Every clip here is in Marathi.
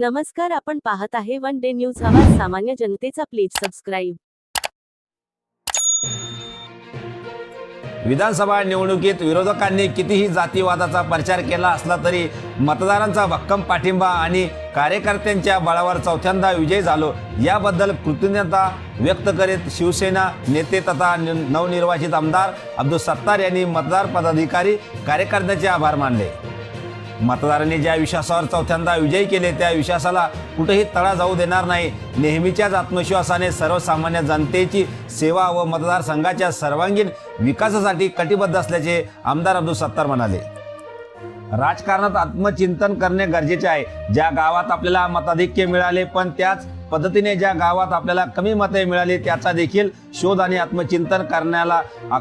नमस्कार आपण पाहत आहे वन डे न्यूज. आवाज सामान्य जनतेचा प्लीज सबस्क्राईब. विधानसभा निवडणुकीत विरोधकांनी कितीही जातीवादाचा प्रचार केला असला तरी मतदारांचा भक्कम पाठिंबा आणि कार्यकर्त्यांच्या बळावर चौथ्यांदा विजय झालो याबद्दल कृतज्ञता व्यक्त करीत शिवसेना नेते तथा नवनिर्वाचित आमदार अब्दुल सत्तार यांनी मतदार पदाधिकारी कार्यकर्त्यांचे आभार मानले. मतदारांनी ज्या विश्वासावर चौथ्यांदा विजयी केले त्या विश्वासाला कुठेही तळा जाऊ देणार नाही. नेहमीच्याच आत्मविश्वासाने सर्वसामान्य जनतेची सेवा व मतदारसंघाच्या सर्वांगीण विकासासाठी कटिबद्ध असल्याचे आमदार अब्दुल सत्तार म्हणाले. राजकारणात आत्मचिंतन करणे गरजेचे आहे. ज्या गावात आपल्याला मताधिक्य मिळाले पण त्याच पद्धतीने ज्या गावात आपल्याला कमी मते मिळाली त्याचा देखील शोध आणि आत्मचिंतन करण्याला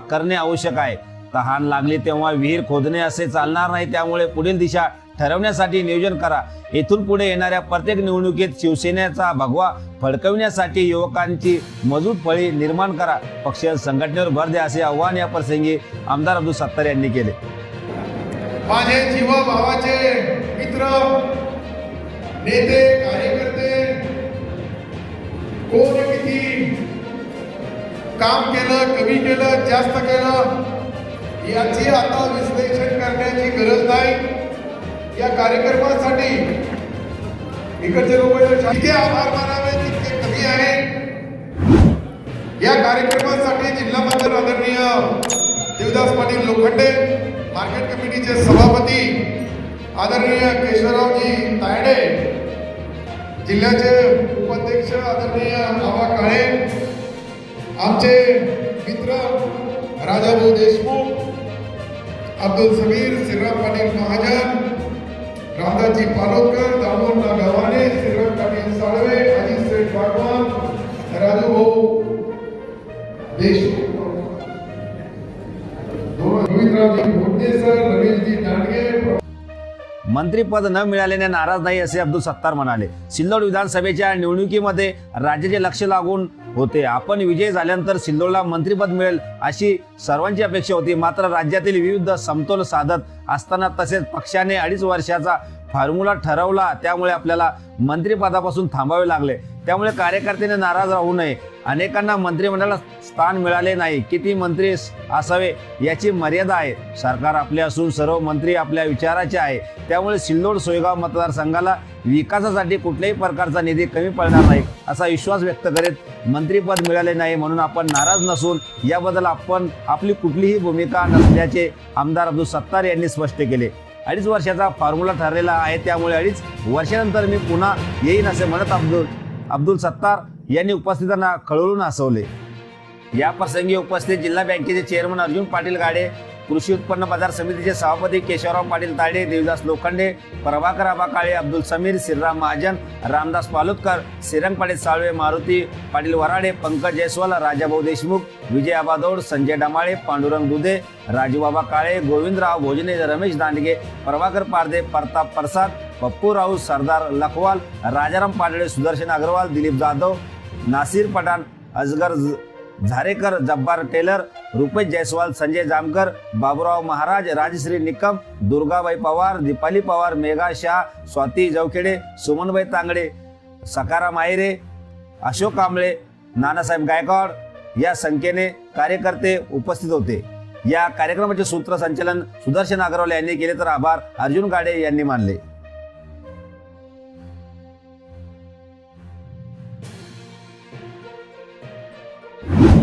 करणे आवश्यक आहे. तहान लागली तेव्हा विहीर खोदणे असे चालणार नाही त्यामुळे पुढील दिशा ठरवण्यासाठी नियोजन करा. येथून पुढे येणाऱ्या प्रत्येक निवडणुकीत शिवसेनेचा भगवा फडकविण्यासाठी युवकांची मजबूत फळी निर्माण करा. पक्ष संघटनेवर भर द्या असे आव्हान या प्रसंगी आमदार अब्दुल सत्तार यांनी केले. माझे जीव भावाचे मित्र नेते कार्यकर्ते कोण किती काम केलं कमी केलं जास्त केलं याचे आता विश्लेषण करण्याची गरज नाही. या कार्यक्रमासाठी इकडचे लोक जितके आभार मानावे तितके कमी आहे या कार्यक्रमासाठी जिल्हा मंत्री आदरणीय देवदास पाटील लोखंडे मार्केट कमिटीचे सभापती आदरणीय केशवरावजी तायडे जिल्ह्याचे उपाध्यक्ष आदरणीय आबा काळे आमचे मित्र राजाभाऊ देशमुख अब्दुल समीर श्रीराम पाटील महाजन रामदासजी पालोदकर दामोदर गव्हाणे श्रीराम पाटील साळवे अजित शेठ बागवान राजूभाऊ देशमुख. गोविंदरावजी मंत्रीपद न मिळाल्याने नाराज नाही असे अब्दुल सत्तार म्हणाले. सिल्लोड विधानसभेच्या निवडणुकीमध्ये राज्याचे लक्ष लागून होते. आपण विजयी झाल्यानंतर सिल्लोडला मंत्रीपद मिळेल अशी सर्वांची अपेक्षा होती. मात्र राज्यातील विविध समतोल साधत असताना तसेच पक्षाने अडीच वर्षाचा फॉर्म्युला ठरवला. त्यामुळे आपल्याला मंत्रिपदापासून थांबावे लागले. त्यामुळे कार्यकर्त्यांनी नाराज राहू नये. अनेकांना मंत्रिमंडळात स्थान मिळाले नाही. किती मंत्री असावे याची मर्यादा आहे. सरकार आपले असून सर्व मंत्री आपल्या विचाराचे आहे. त्यामुळे सिल्लोड सोयगाव मतदारसंघाला विकासासाठी कुठल्याही प्रकारचा निधी कमी पडणार नाही असा विश्वास व्यक्त करीत मंत्रीपद मिळाले नाही म्हणून आपण नाराज नसून याबद्दल आपण आपली कुठलीही भूमिका नसल्याचे आमदार अब्दुल सत्तार यांनी स्पष्ट केले. अडीच वर्षाचा फॉर्म्युला ठरलेला आहे त्यामुळे अडीच वर्षानंतर मी पुन्हा येईन असे म्हणत अब्दुल अब्दुल सत्तार यांनी उपस्थितांना खळवून हसवले. या प्रसंगी उपस्थित जिल्हा बँकेचे चेअरमन अर्जुन पाटील गाडे कृषी उत्पन्न बाजार समितीचे सभापती केशवराव पाटील ताडे देवदास लोखंडे प्रभाकर आबा काळे अब्दुल समीर श्रीराम महाजन रामदास पालुतकर श्रीरंग पाटील साळवे मारुती पाटील वराडे पंकज जयस्वाल राजाभाऊ देशमुख विजय आबा दौड संजय डमाळे पांडुरंग दुधे राजूबाबा काळे गोविंदराव भोजने रमेश दांडगे प्रभाकर पारदे प्रताप प्रसाद पप्पू राऊत सरदार लखवाल राजाराम पाडळे सुदर्शन अग्रवाल दिलीप जाधव नासिर पठाण अजगर झारेकर जब्बार टेलर रुपेश जयस्वाल संजय जामकर बाबुराव महाराज राजश्री निकम दुर्गाबाई पवार दीपाली पवार मेघा शाह स्वाती जवखेडे सुमनबाई तांगडे सकाराम आयरे अशोक कांबळे नानासाहेब गायकवाड या संख्येने कार्यकर्ते उपस्थित होते. या कार्यक्रमाचे सूत्रसंचालन सुदर्शन अग्रवाल यांनी केले तर आभार. अर्जुन गाडे यांनी मानले.